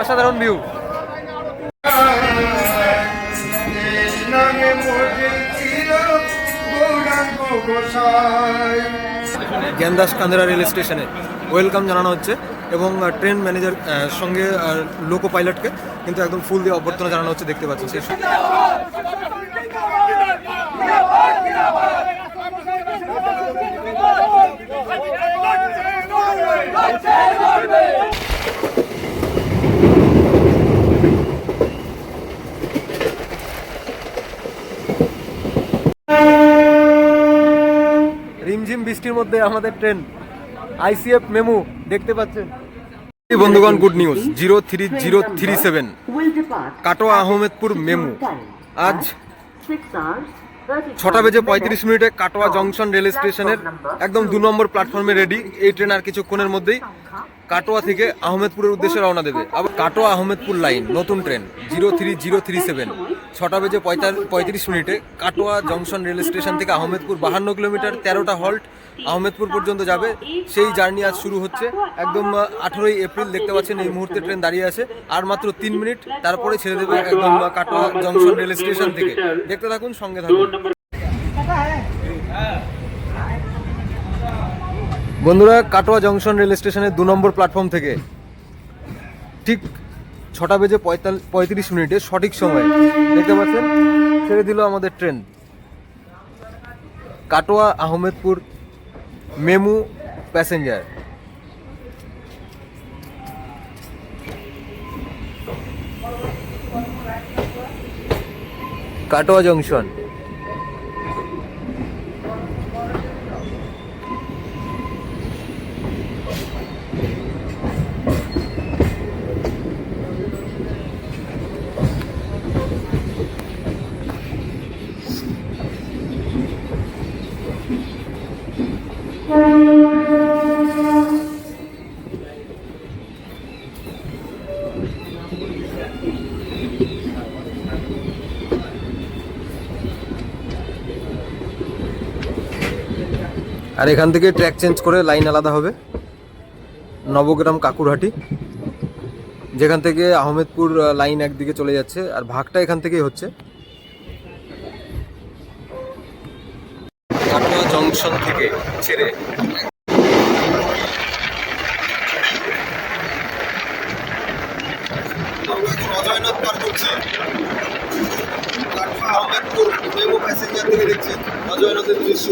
অসাধারণ view Gyandas কান্দেরা rail স্টেশনে। Welcome জানানো হচ্ছে এবং ট্রেন ম্যানেজার সঙ্গে লোকো পাইলটকে কিন্তু একদম ফুল দিয়ে অভ্যর্থনা জানানো হচ্ছে, দেখতে পাচ্ছেন। রিমঝিম বৃষ্টির মধ্যে আমাদের ট্রেন আইসিএফ মেমু, দেখতে পাচ্ছেন। বন্ধুগণ good news zero three zero three seven Katwa Ahmedpur MEMU. আজ ছটা বেজে পঁয়ত্রিশ মিনিটে কাটোয়া জংশন রেল স্টেশনের একদম দু নম্বর প্ল্যাটফর্মে রেডি এই ট্রেন আর কিছুক্ষণের মধ্যেই কাটোয়া থেকে আহমেদপুরের উদ্দেশ্যে রওনা দেবে। আবার কাটোয়া আহমেদপুর লাইন নতুন train zero three zero three seven ছটা বেজে পঁয়ত্রিশ মিনিটে কাটোয়া জংশন রেল স্টেশন থেকে আহমেদপুর বাহান্ন কিলোমিটার, তেরোটা হল্ট আহমেদপুর পর্যন্ত যাবে। সেই জার্নি আজ শুরু হচ্ছে। একদম আঠেরোই এপ্রিল দেখতে পাচ্ছেন এই মুহূর্তে ট্রেন দাঁড়িয়ে আছে। আর মাত্র তিন মিনিট, তারপরে ছেড়ে দেবে একদম কাটোয়া জংশন রেল স্টেশন থেকে। দেখতে থাকুন, সঙ্গে থাকুন। বন্ধুরা, কাটোয়া জংশন রেল স্টেশনের দু নম্বর প্ল্যাটফর্ম থেকে ঠিক ছটা বেজে পঁয়ত্রিশ মিনিটে সঠিক সময়। দেখতে পাচ্ছেন? ছেড়ে দিল আমাদের train. Katwa, Ahmedpur, MEMU passenger. Katwa junction. আর এখান থেকে ট্র্যাক চেঞ্জ করে লাইন আলাদা হবে। নবগ্রাম কাকুরহাটি যেখান থেকে আহমেদপুর লাইন একদিকে চলে যাচ্ছে আর ভাগটা এখান থেকেই হচ্ছে। কাটোয়া জংশন থেকে ছেড়ে অজয়নাথ পার করছি। আহমেদপুর মেমো প্যাসেঞ্জার থেকে দেখছেন অজয়নাথের দৃশ্য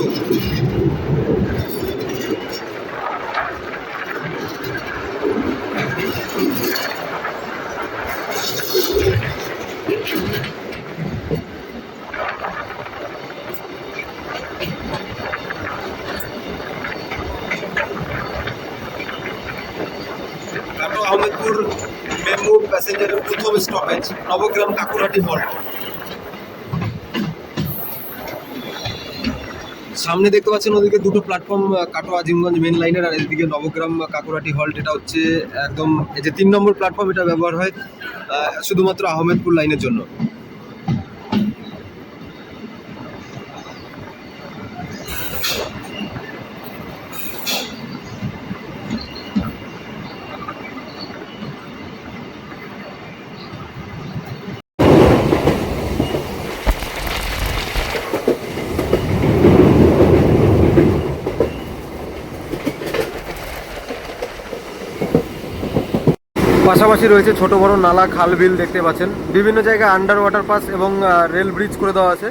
কাটো আহমেদপুর মেমু প্যাসেঞ্জারের প্রথম স্টপেজ নবগ্রাম বড় সামনে দেখতে পাচ্ছেন ওদিকে দুটো প্ল্যাটফর্ম কাটো আজিমগঞ্জ মেন লাইনের আর এদিকে নবগ্রাম কাকুরাটি হল্ট এটা হচ্ছে একদম এই যে তিন নম্বর প্ল্যাটফর্ম এটা ব্যবহার হয় শুধুমাত্র আহমেদপুর লাইনের জন্য। পাশাপাশি রয়েছে ছোট বড় নালা, খাল, বিল দেখতে পাচ্ছেন। বিভিন্ন জায়গায় আন্ডার ওয়াটার পাস এবং রেল ব্রিজ করে দেওয়া আছে।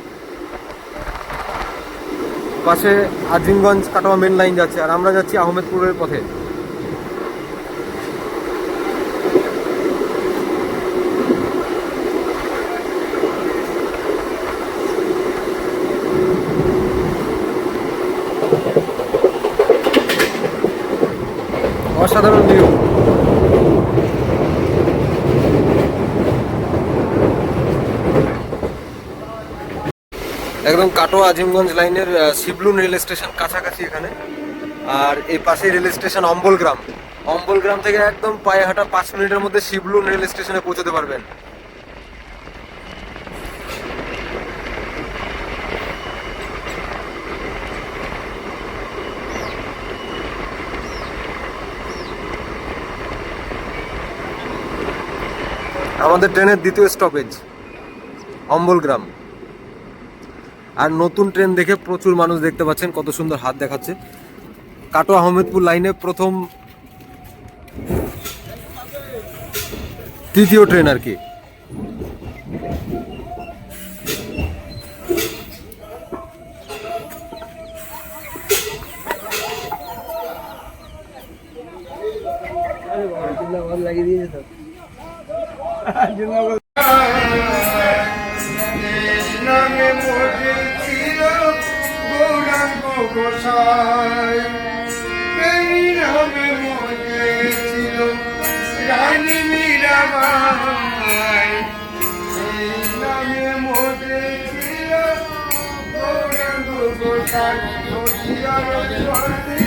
পাশে আজিমগঞ্জ কাটোয়া মেন লাইন যাচ্ছে, আর আমরা যাচ্ছি আহমেদপুরের পথে। অসাধারণ ভিউ একদম কাটো আজিমগঞ্জ লাইনের শিবলুন রেল স্টেশন কাছাকাছি এখানে। আর এই পাশে রেল স্টেশন অম্বল গ্রাম। অম্বল গ্রাম থেকে একদম পায়ে হাঁটা পাঁচ মিনিটের মধ্যে শিবলুন রেল স্টেশনে পৌঁছতে পারবেন। আমাদের ট্রেনের দ্বিতীয় স্টপেজ অম্বল গ্রাম। আর নতুন ট্রেন দেখে প্রচুর মানুষ দেখতে পাচ্ছেন কত সুন্দর হাত দেখাচ্ছে। কাটো আহমেদপুর লাইনে প্রথম তৃতীয় ট্রেন আর কি। এই গোসাই এই নামে মোটে ছিল রানী মীরাবাই। এই নামে মোটে ছিল গৌরাঙ্গ গোসাই নদিয়ার জলে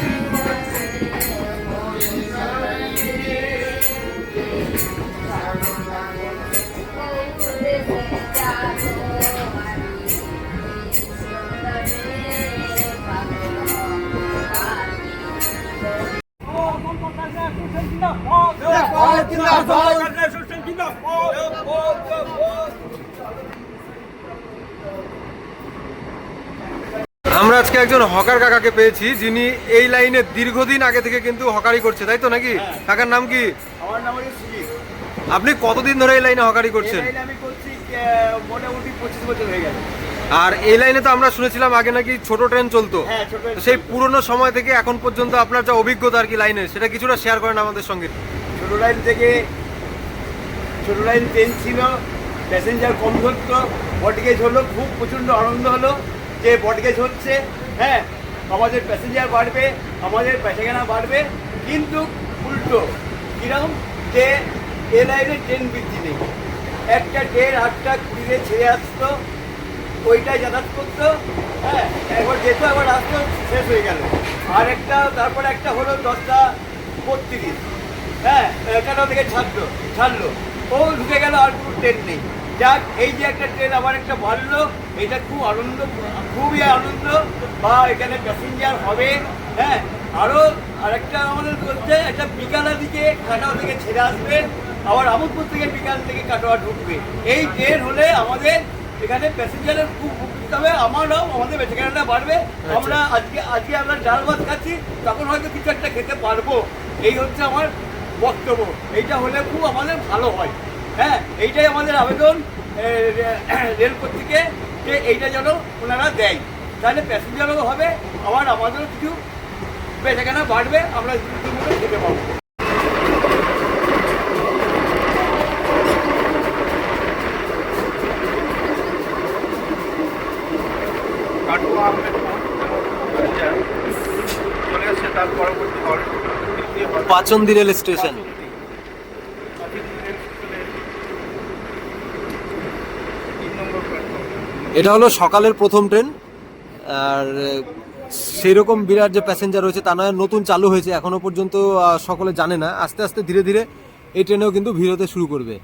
আমরা আজকে একজন হকার কাকাকে পেয়েছি যিনি এই লাইনে দীর্ঘদিন আগে থেকে কিন্তু হকারি করছে তাই তো নাকি? কাকার নাম কি? আমার নাম আপনি কতদিন ধরে এই লাইনে হকারি করছেন? আমি করছি মোটামুটি পঁচিশ বছর হয়ে গেছে। আর এই লাইনে তো আমরা শুনেছিলাম আগে নাকি ছোট ট্রেন চলতো। হ্যাঁ সেই পুরনো সময় থেকে এখন পর্যন্ত আপনার যা অভিজ্ঞতা আর কি লাইনের সেটা কিছুটা শেয়ার করেন আমাদের সঙ্গে। ছোট লাইন থেকে ছোট লাইন ট্রেন ছিল প্যাসেঞ্জার কম ধরতো বটগেজ হলো খুব প্রচণ্ড আনন্দ হলো যে বটগেজ হচ্ছে হ্যাঁ আমাদের প্যাসেঞ্জার বাড়বে আমাদের বেচাকেনা বাড়বে কিন্তু উল্টো কীরকম যে এ লাইনে ট্রেন বৃদ্ধি নেই। একটা ট্রেন আটটা কুড়িতে ছেড়ে আসতো ওইটাই যাতায়াত করতো হ্যাঁ একবার যেত একবার আসতো শেষ হয়ে গেল, আর একটা, তারপরে একটা হলো দশটা বত্রিশ হ্যাঁ এগারো থেকে ছাড়লো ছাড়লো, ও ঢুকে গেল, আর কোনো ট্রেন নেই। যাক, এই যে একটা ট্রেন আবার একটা বাড়লো, এটা খুব আনন্দ, খুবই আনন্দ, বা এখানে প্যাসেঞ্জার হবে হ্যাঁ আরও আরেকটা আমাদের হচ্ছে একটা বিকালের দিকে কাটাও থেকে ছেড়ে আসবে, আবার আমোদপুর থেকে বিকাল থেকে কাটোয়া ঢুকবে। এই ট্রেন হলে আমাদের এখানে প্যাসেঞ্জারের খুব উপকৃত হবে আমারও আমাদের বেচাকেনাটা বাড়বে। আমরা আজকে আজকে আমরা ডাল ভাত খাচ্ছি তখন হয়তো কিছু একটা খেতে পারব। এই হচ্ছে আমার বক্তব্য। এইটা হলে খুব আমাদের ভালো হয়। হ্যাঁ এইটাই আমাদের আবেদন এ, রে- রেলপথ থেকে যে এইটা যেন ওনারা দেয়। তাহলে প্যাসেঞ্জারও হবে আবার আমাদেরও কিছু বেচাকেনা বাড়বে আমরা খেতে পাবো কাটোয়া আহমেদপুর চলে আসছে তার পরবর্তী হল পাচন্দি রেল স্টেশন। এটা হলো সকালের প্রথম ট্রেন। আর সেই রকম বিরাট যে প্যাসেঞ্জার রয়েছে তা নয়, নতুন চালু হয়েছে, এখনও পর্যন্ত সকলে জানে না। আস্তে আস্তে ধীরে ধীরে এই ট্রেনেও কিন্তু ভিড় হতে শুরু করবে।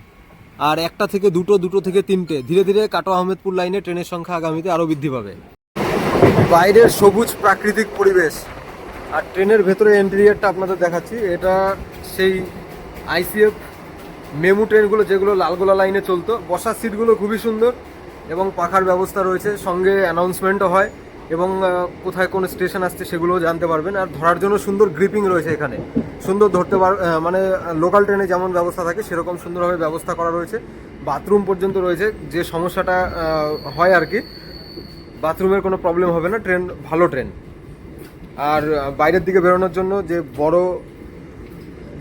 আর একটা থেকে দুটো দুটো থেকে তিনটে, ধীরে ধীরে কাটো আহমেদপুর লাইনে ট্রেনের সংখ্যা আগামীতে আরও বৃদ্ধি পাবে। বাইরের সবুজ প্রাকৃতিক পরিবেশ আর ট্রেনের ভেতরে ইন্টেরিয়ারটা আপনাদের দেখাচ্ছি, এটা সেই আইসিএফ মেমু ট্রেনগুলো যেগুলো লালগোলা লাইনে চলতো। বসার সিটগুলো খুবই সুন্দর এবং পাখার ব্যবস্থা রয়েছে, সঙ্গে অ্যানাউন্সমেন্টও হয় এবং কোথায় কোন স্টেশন আসছে সেগুলোও জানতে পারবেন। আর ধরার জন্য সুন্দর গ্রিপিং রয়েছে এখানে। সুন্দর ধরতে পার মানে লোকাল ট্রেনে যেমন ব্যবস্থা থাকে, সেরকম সুন্দরভাবে ব্যবস্থা করা রয়েছে। বাথরুম পর্যন্ত রয়েছে, যে সমস্যাটা হয় আর কি বাথরুমের কোনো প্রবলেম হবে না ট্রেন ভালো ট্রেন আর বাইরের দিকে বেরোনোর জন্য যে বড়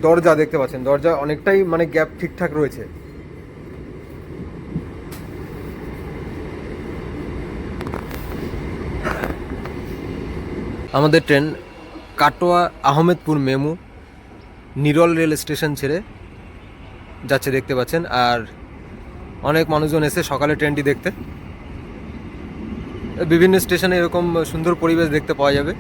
দরজা দেখতে পাচ্ছেন, দরজা অনেকটাই মানে গ্যাপ ঠিকঠাক রয়েছে। আমাদের train Katwa Ahmedpur MEMU Niral rail station ছেড়ে যাচ্ছে দেখতে পাচ্ছেন, আর অনেক মানুষজন এসে সকালে ট্রেনটি দেখতে। বিভিন্ন স্টেশনে এরকম সুন্দর পরিবেশ দেখতে পাওয়া যাবে।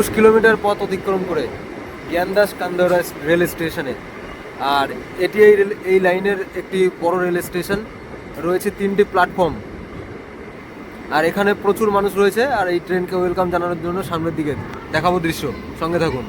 একুশ কিলোমিটার পথ অতিক্রম করে জ্ঞানদাস কান্দরা রেল স্টেশনে। আর এটি এই এই লাইনের একটি বড় রেল স্টেশন। রয়েছে তিনটি প্ল্যাটফর্ম। আর এখানে প্রচুর মানুষ রয়েছে, আর এই ট্রেনকে ওয়েলকাম জানানোর জন্য সামনের দিকে দেখাবো দৃশ্য। সঙ্গে থাকুন।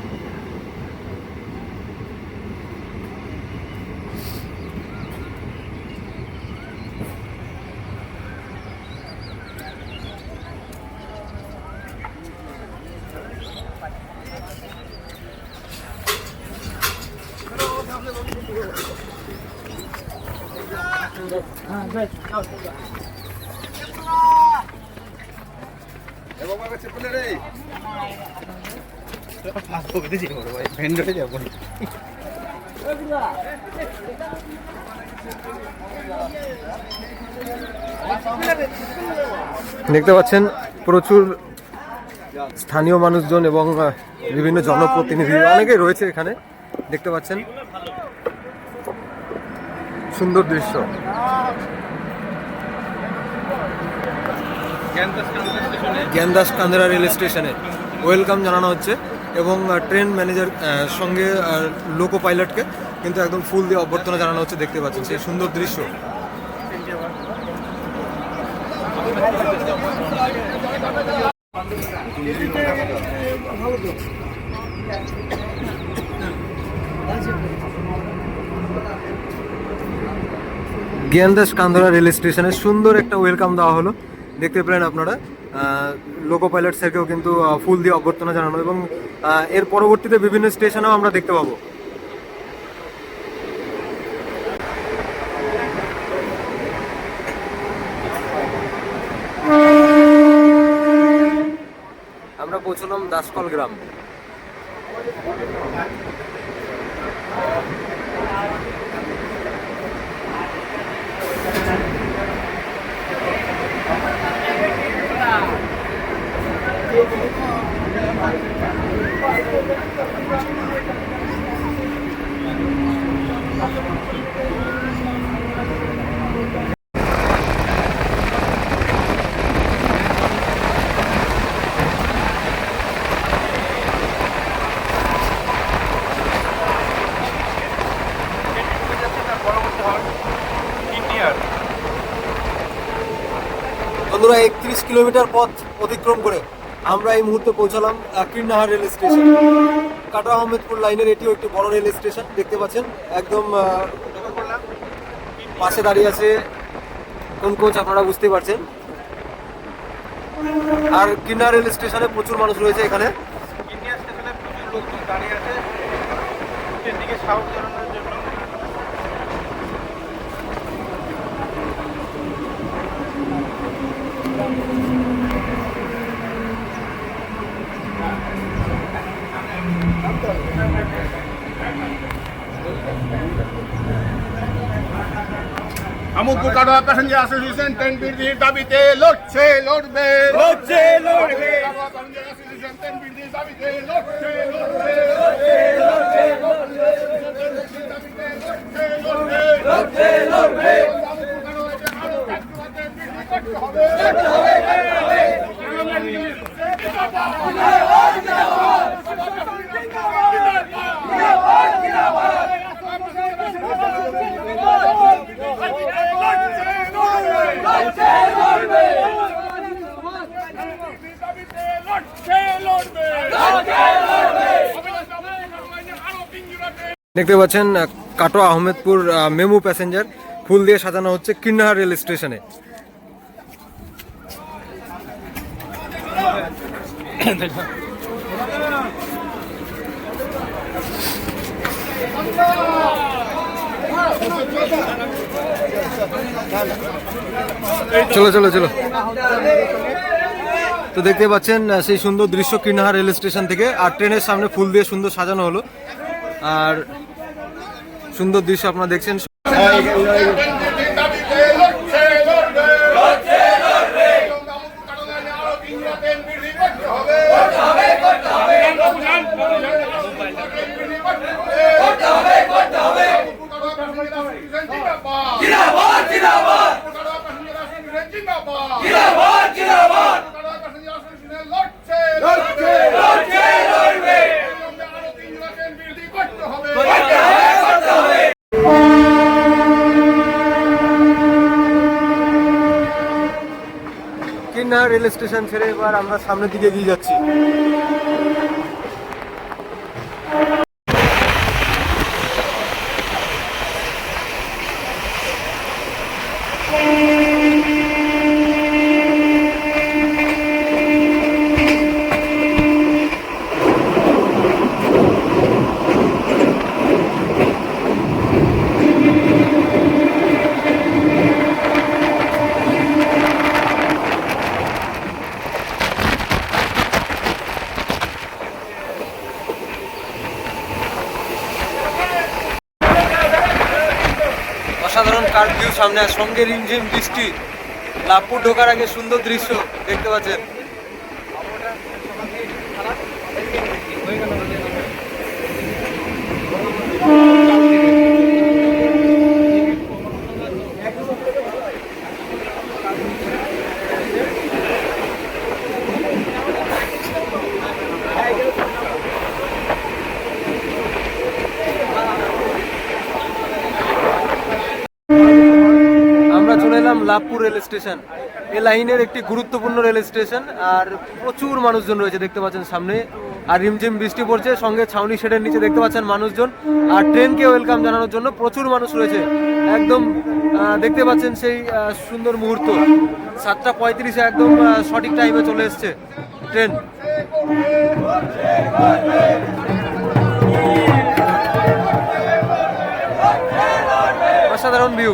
দেখতে পাচ্ছেন, প্রচুর স্থানীয় মানুষজন এবং বিভিন্ন জনপ্রতিনিধি অনেকেই রয়েছে এখানে। দেখতে পাচ্ছেন, সুন্দর দৃশ্য। জ্ঞানদাস কান্দেরা রেল স্টেশনে। ওয়েলকাম জানানো হচ্ছে এবং ট্রেন ম্যানেজার সঙ্গে লোকো পাইলটকে কিন্তু একদম ফুল দিয়ে অভ্যর্থনা জানানো হচ্ছে, দেখতে পাচ্ছেন। সেই সুন্দর দৃশ্য। জ্ঞানদাস কান্দরা রেল স্টেশনে সুন্দর একটা ওয়েলকাম দেওয়া হলো। দেখতে পেলেন আপনারা লোকো পাইলট স্যারকেও কিন্তু ফুল দিয়ে অভ্যর্থনা জানানো এবং এর পরবর্তীতে বিভিন্ন স্টেশনেও আমরা দেখতে পাবো আমরা পৌঁছলাম দাসকল গ্রাম একত্রিশ কিলোমিটার পথ অতিক্রম করে আমরা এই মুহূর্তে পৌঁছালাম আহ, কীর্ণাহার রেল স্টেশন। কাটা আহমেদপুর লাইনের এটিও একটি বড় রেল স্টেশন দেখতে পাচ্ছেন। একদম পাশে দাঁড়িয়ে আছে কোন কোচ আপনারা বুঝতে পারছেন। আর কিন্নার রেল স্টেশনে প্রচুর মানুষ রয়েছে এখানে। স্টেশনে প্রচুর লোকজন দাঁড়িয়ে আছে। দিকে সাহস আমুকপুর কাটোয়া প্যাসেঞ্জার অ্যাসোসিয়েশন ট্রেন বৃদ্ধির দাবিতে লড়ছে লড়বে। লড়ছে লড়বে। কাটোয়া প্যাসেঞ্জার অ্যাসোসিয়েশন ট্রেন বৃদ্ধির দাবিতে লড়ছে লড়বে লড়ছে লড়বে লড়ছে লড়বে দেখতে পাচ্ছেন কাটোয়া আহমেদপুর আহ, মেমু প্যাসেঞ্জার ফুল দিয়ে সাজানো হচ্ছে কিন্নাহার রেল স্টেশনে। চলো চলো চলো। তো দেখতে পাচ্ছেন সেই সুন্দর দৃশ্য কিন্নাহার রেল স্টেশন থেকে আর ট্রেনের সামনে ফুল দিয়ে সুন্দর সাজানো হলো। আর সুন্দর দৃশ্য আপনারা দেখছেন দাবিতে লড়ছে লড়বে লড়ছে লড়বে আরও তিন রাতের বৃদ্ধি করতে হবে করতে হবে করতে হবে করতে হবে করতে হবে জিন্দাবাদ জিন্দাবাদ জিন্দাবাদ জিন্দাবাদ জিন্দাবাদ লড়ছে লড়ছে লড়ছে রেল স্টেশন ছেড়ে এবার আমরা সামনের দিকে এগিয়ে যাচ্ছি অসাধারণ কার ভিউ সামনে আর সঙ্গে রিমঝিম বৃষ্টি লাভপুর ঢোকার আগে সুন্দর দৃশ্য দেখতে পাচ্ছেন আমরা চলে এলাম লাভপুর রেল স্টেশন। এই লাইনের একটি গুরুত্বপূর্ণ রেল স্টেশন, আর প্রচুর মানুষজন রয়েছে দেখতে পাচ্ছেন সামনে। আর রিমঝিম বৃষ্টি পড়ছে, সঙ্গে ছাউনি শেডের নিচে দেখতে পাচ্ছেন মানুষজন। আর ট্রেনকে ওয়েলকাম জানানোর জন্য প্রচুর মানুষ রয়েছে। একদম দেখতে পাচ্ছেন সেই সুন্দর মুহূর্ত। সাতটা পঁয়ত্রিশে একদম সঠিক টাইমে চলে এসছে ট্রেন। অসাধারণ ভিউ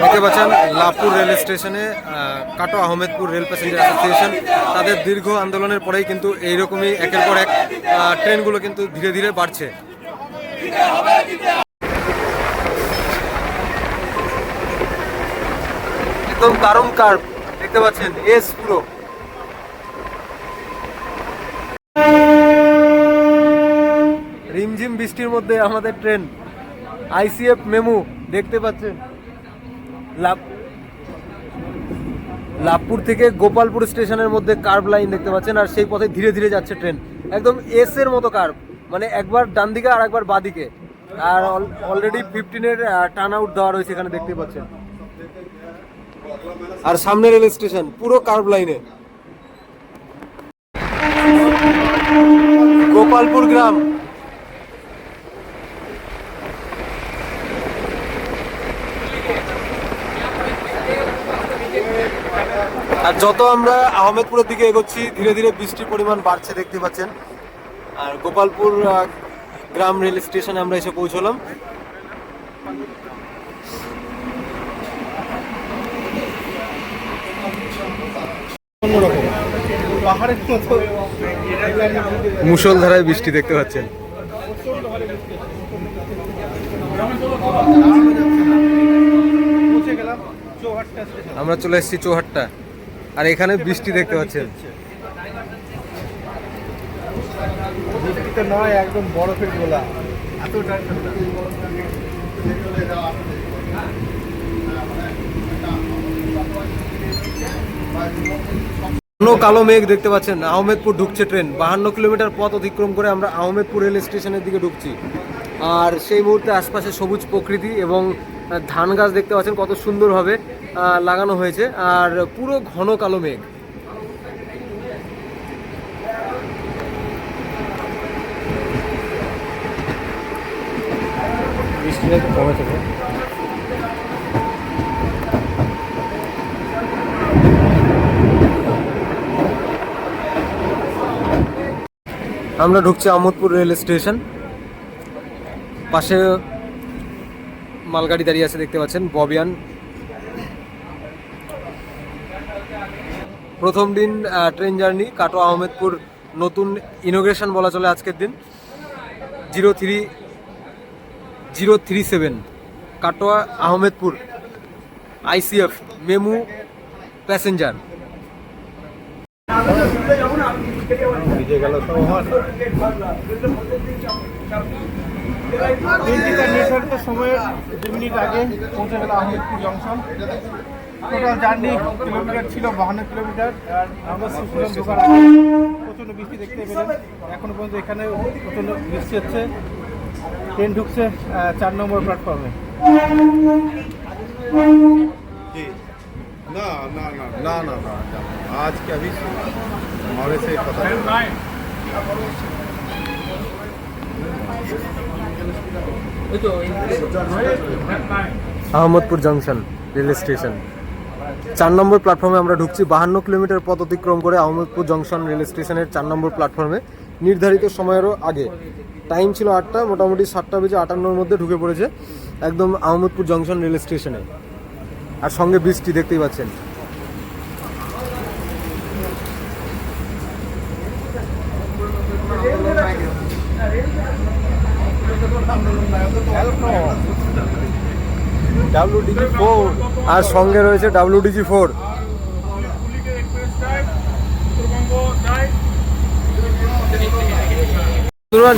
দেখতে পাচ্ছেন লাভপুর রেল স্টেশনে কাটো আহমেদপুর রেল প্যাসেঞ্জার অ্যাসোসিয়েশন। তাদের দীর্ঘ আন্দোলনের পরেই কিন্তু এইরকমই একের পর এক ট্রেনগুলো কিন্তু ধীরে ধীরে বাড়ছে। একদম দারুণ কার্ভ দেখতে পাচ্ছেন, এস পুরো। রিমঝিম বৃষ্টির মধ্যে আমাদের ট্রেন আইসিএফ মেমু, দেখতে পাচ্ছেন। লাভ লাভপুর থেকে গোপালপুর স্টেশনের মধ্যে কার্ভ লাইন দেখতে পাচ্ছেন, আর সেই পথে ধীরে ধীরে যাচ্ছে ট্রেন একদম এস এর মতো কার্ভ মানে একবার ডান দিকে আর একবার বাদিকে আর অলরেডি ফিফটিনের টার্ন আউট দেওয়া রয়েছে এখানে দেখতে পাচ্ছেন। আর সামনে রেল স্টেশন পুরো কার্ভ লাইনে গোপালপুর গ্রাম আর যত আমরা আহমেদপুরের দিকে এগোচ্ছি, ধীরে ধীরে বৃষ্টির পরিমাণ বাড়ছে, দেখতে পাচ্ছেন। আর গোপালপুর গ্রাম রেল স্টেশনে আমরা এসে পৌঁছলাম। মুষলধারায় বৃষ্টি দেখতে পাচ্ছেন। আমরা চলে এসেছি চৌহাট্টা। আর এখানে বৃষ্টি দেখতে পাচ্ছেন। বৃষ্টিতে নয় একদম বরফের গোলা। এতটা ঘন কালো মেঘ দেখতে পাচ্ছেন আহমেদপুর ঢুকছে ট্রেন। বাহান্ন কিলোমিটার পথ অতিক্রম করে আমরা আহমেদপুর রেল স্টেশনের দিকে ঢুকছি। আর সেই মুহূর্তে আশপাশে সবুজ প্রকৃতি এবং ধান গাছ দেখতে পাচ্ছেন কত সুন্দরভাবে লাগানো হয়েছে আর পুরো ঘন কালো মেঘ। আমরা ঢুকছি আহমদপুর রেল স্টেশন। পাশে মালগাড়ি দাঁড়িয়ে আছে দেখতে পাচ্ছেন ববিয়ান প্রথম দিন ট্রেন জার্নি কাটোয়া আহমেদপুর নতুন ইনোগ্রেশন বলা চলে আজকের দিন। Zero three zero three seven Katwa Ahmedpur ICF MEMU passenger নির্ধারিত সময়ের দু মিনিট আগে পৌঁছে গেল Ahmedpur junction total journey kilometre ছিল বাহান্ন কিলোমিটার আর আমরা শিশুরাম ঢোকার আগে প্রচণ্ড বৃষ্টি দেখতে পেলেন এখনো পর্যন্ত এখানে প্রচণ্ড বৃষ্টি হচ্ছে ট্রেন ঢুকছে আহ, চার নম্বর প্ল্যাটফর্মে ना ना ना ना ना ना आज के अभी हमारे से पता नहीं আহমদপুর জংশন রেল স্টেশন চার নম্বর প্ল্যাটফর্মে আমরা ঢুকছি বাহান্ন কিলোমিটার পথ অতিক্রম করে আহমেদপুর জংশন রেল স্টেশনের চার নম্বর প্ল্যাটফর্মে। নির্ধারিত সময়েরও আগে। টাইম ছিল আটটা, মোটামুটি সাতটা বেজে আটান্নর মধ্যে ঢুকে পড়েছে একদম আহমেদপুর জংশন রেল স্টেশনে। আর সঙ্গে বৃষ্টি দেখতেই পাচ্ছেন। ডাব্লিউডিজি ফোর আর সঙ্গে রয়েছে ডাব্লিউডিজি ফোর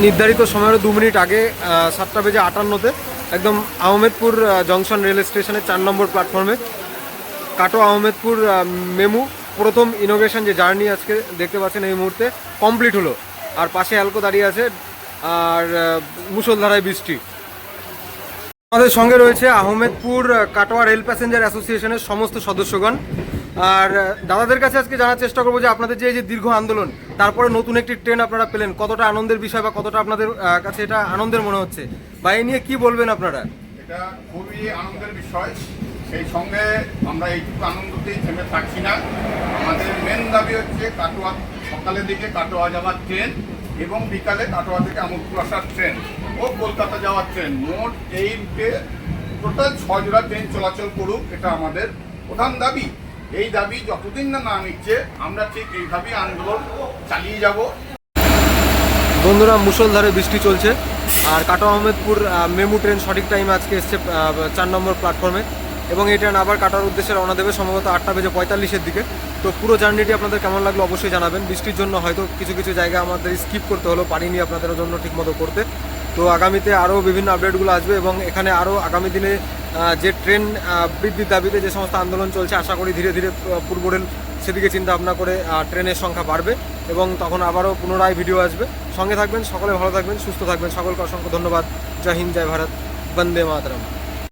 নির্ধারিত সময়ের দু মিনিট আগে সাতটা বেজে আটান্নতে একদম আহমেদপুর জংশন রেল স্টেশনের চার নম্বর প্ল্যাটফর্মে কাটো আহমেদপুর আহ, মেমু প্রথম ইনোভেশন যে জার্নি আজকে দেখতে পাচ্ছেন এই মুহূর্তে কমপ্লিট হলো। আর পাশে অ্যালকো দাঁড়িয়ে আছে আর আহ, মুষলধারায় বৃষ্টি। আমাদের সঙ্গে রয়েছে আহমেদপুর কাটোয়া রেল প্যাসেঞ্জার অ্যাসোসিয়েশনের সমস্ত সদস্যগণ। আর দাদাদের কাছে আজকে জানার চেষ্টা করব যে আপনাদের যে এই যে দীর্ঘ আন্দোলন, তারপরে নতুন একটি ট্রেন আপনারা পেলেন, কতটা আনন্দের বিষয় বা কতটা আপনাদের কাছে এটা আনন্দের মনে হচ্ছে? বা এই নিয়ে কি বলবেন আপনারা? এটা খুবই আনন্দের বিষয়। সেই সঙ্গে আমরা এইটুকু আনন্দতেই থেমে থাকছি না। আমাদের মেন দাবি হচ্ছে কাটোয়া, সকালের দিকে কাটোয়া যাওয়ার ট্রেন। এবং বিকালে কাটোয়া থেকে আমোদপুর আসার ট্রেন ও কলকাতা যাওয়ার ট্রেন। মোট এই রুটে টোটাল ছয় জোড়া ট্রেন চলাচল করুক এটা আমাদের প্রধান দাবি। এই দাবি যতদিন না না নিচ্ছে আমরা ঠিক এইভাবেই আন্দোলন চালিয়ে যাব। বন্ধুরা মুষলধারে বৃষ্টি চলছে। আর কাটো আহমেদপুর আহ, মেমু ট্রেন সঠিক টাইমে আজকে এসছে চার নম্বর প্ল্যাটফর্মে এবং এই ট্রেন আবার কাটার উদ্দেশ্যে রওনা দেবে সম্ভবত আটটা বেজে পঁয়তাল্লিশের দিকে। তো পুরো জার্নিটি আপনাদের কেমন লাগল অবশ্যই জানাবেন। বৃষ্টির জন্য হয়তো কিছু কিছু জায়গা আমাদের স্কিপ করতে হলো পারিনি আপনাদের জন্য ঠিকমতো করতে। তো আগামীতে আরও বিভিন্ন আপডেটগুলো আসবে এবং এখানে আরও আগামী দিনে যে ট্রেন বৃদ্ধির দাবিতে যে সমস্ত আন্দোলন চলছে, আশা করি ধীরে ধীরে পূর্ব রেল সেদিকে চিন্তা ভাবনা করে ট্রেনের সংখ্যা বাড়বে এবং তখন আবারও পুনরায় ভিডিও আসবে। সঙ্গে থাকবেন, সকলে ভালো থাকবেন, সুস্থ থাকবেন। সকলকে অসংখ্য ধন্যবাদ। জয় হিন্দ, জয় ভারত, বন্দে মাতরম।